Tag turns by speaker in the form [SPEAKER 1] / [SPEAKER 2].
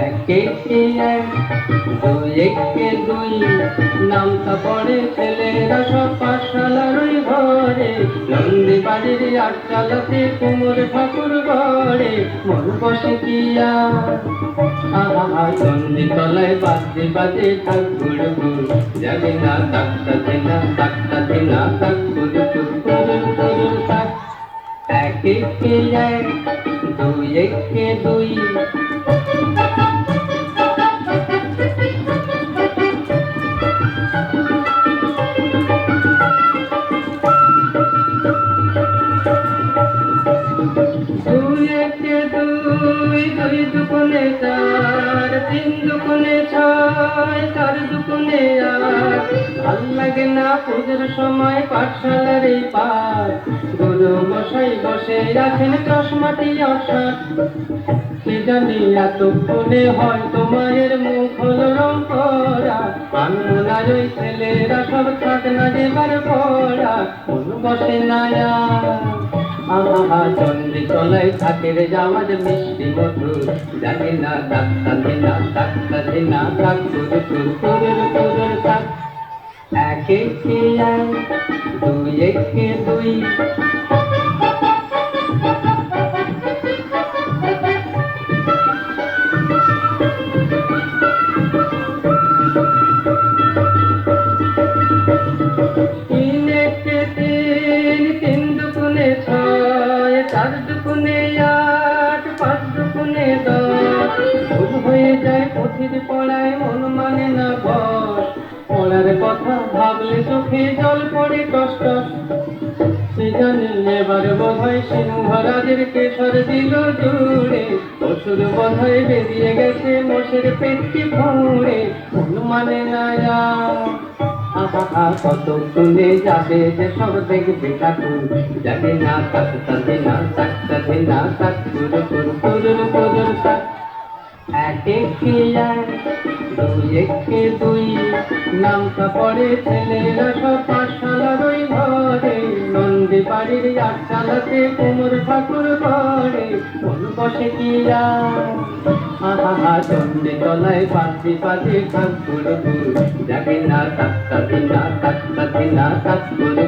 [SPEAKER 1] একে এক দুই একে দুই নামটা পড়ে ছেলেরা সব নন্দী বাড়ির আট চালাতে কুমোর ঠাকুর ঘরে মন বসে কিয়া। আহা চন্দি তলায় বাজে বাজে ঠাকুর গুর যাবে না তাকতা দিনা তাকতা দিনা তাকুর কুর কুর কুর তাক এক একে এক, দুই একে দুই। চার তিন দুগুণে ছয়, চার ভালো লাগে না পুজোর সময় পাঠশালার এই মশাই বসে চশমাটি জানি এতক্ষণে মায়ের মুখ হলো রং করা। ছেলেরা সব থাক না দেবার পড়া। বসে না। আহা চন্দ্রী তলায় যাওয়ার মিষ্টি মধুর জানি না তাক তাকে না তাক তাকে না তাক তোর তোর তোর তোর তাক একে এক দুই একে দুই চার দুগুণে আট পাঁচ দুগুণে দশ হয়ে যায় পথির পড়ায়, মন মানে না বস পড়ার কথা ভাবলে চোখে জল পড়ে কষ্ট। সে জানে এবার বোধ হয় সিংহরাজের কেশর দিল জুড়ে বোধ হয় বেরিয়ে গেছে মোষের পেটটি ফুঁড়ে মন মানে না আর। কত শুনে যাবে সব দেখবে ঠাকুর যাবে না তাক তাতে না তাক তাতে না তাক সুর সুর সুর সুর তাক। এক দুই, একে দুই। নামটা পরে ছেলেরা সব পাঠশালা রই ঘরে নন্দী বাড়ির আট চালাতে কুমোর ঠাকুর ঘরে। কোন বসে কি আহা চন্দ্রে তলায় পাতি পাতি ঠাকুর না তাক্তা দিনা তাকুর কুর কুর